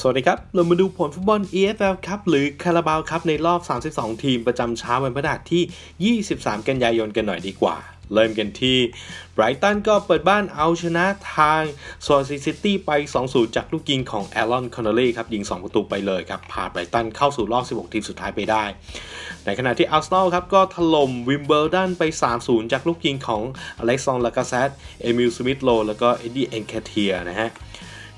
สวัสดีครับ เรามาดูผลฟุตบอล EFL ครับหรือคาราบาวครับในรอบ 32 ทีมประจำเช้าวันพฤหัสที่ 23 กันยายนกันหน่อยดีกว่า เริ่มกันที่ไบรตันก็เปิดบ้านเอาชนะทางโซซีซิตี้ไป 2-0 จากลูกยิงของแอลลอนคอนเนอรี่ครับ ยิง 2 ประตูไปเลยครับ พาไบรตันเข้าสู่รอบ 16 ทีมสุดท้ายไปได้ ในขณะที่อาร์เซนอลครับ ก็ถล่มวิมเบิลดันไป 3-0 จากลูกยิงของอเล็กซานด์ลากาเซตเอมิลสมิธโลแล้วก็เอ็ดดี้เอนแคเทียนะฮะ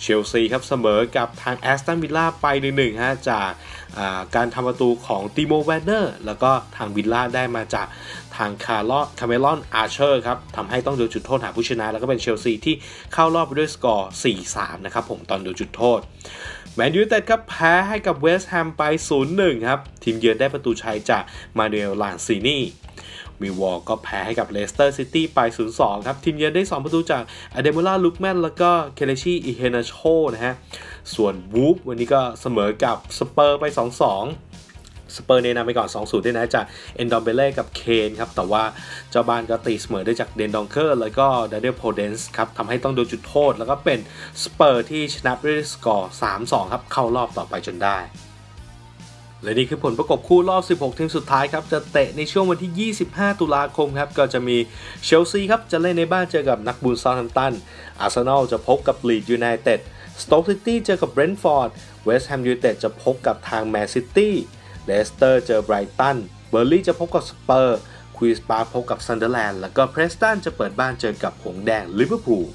เชลซีครับเสมอกับทางแอสตันวิลล่าไป1 1ฮะจากอ่าการทำประตูของติโมแวนเนอร์แล้วก็ทางวิลล่าได้มาจากทางคาร์ลอคาเมลอนอาร์เชอร์ครับทำให้ต้องโดนจุดโทษหาผู้ชนะ แล้วก็เป็นเชลซีที่เข้ารอบไปด้วยสกอร์ 4-3 นะครับผมตอนโดนจุดโทษแมนยูเต็ดครับแพ้ให้กับเวสต์แฮมไป 0-1 ครับ ทีมเยือนได้ประตูชัยจากมาเนลลานซินี มิวอลก็แพ้ให้กับเลสเตอร์ซิตี้ไป 0-2 ครับ ทีมเยือนได้ 2 ประตูจากอเดมูล่าลุกแมนแล้วก็เคเลชีอิเฮนาโชนะฮะ ส่วนวูฟวันนี้ก็เสมอกับสเปอร์ไป 2-2สเปอร์เนนำไปก่อน 2-0 ด้วยนะจากเอนดอมเบเล่กับเคนครับ แต่ว่าเจ้าบ้านก็ตีเสมอได้จากเดนดองเคอร์ แล้วก็ดาเดลโพเดนส์ครับทำให้ต้องโดนจุดโทษ แล้วก็เป็นสเปอร์ที่ชนะด้วยสกอร์ 3-2 ครับ เข้ารอบต่อไปจนได้ และนี่คือผลประกบคู่รอบ 16 ทีมสุดท้ายครับ จะเตะในช่วงวันที่ 25 ตุลาคมครับ ก็จะมีเชลซีครับ จะเล่นในบ้านเจอกับนักบุญซา u t แฮมตัน อาร์เซนอลจะพบกับลีดยูไนเต็ด สโต๊กซิตี้เจอกับเบรนท์ฟอร์ด เวสต์แฮมยูไนเต็ดจะพบกับทางแมนซิตี้ เลสเตอร์เจอไบรตัน เบอร์ลี่จะพบกับสเปอร์ ควีนส์ปาร์พบกับซันเดอร์แลนด์ แล้วก็เพรสตันจะเปิดบ้านเจอกับหงแดงลิเวอร์พูล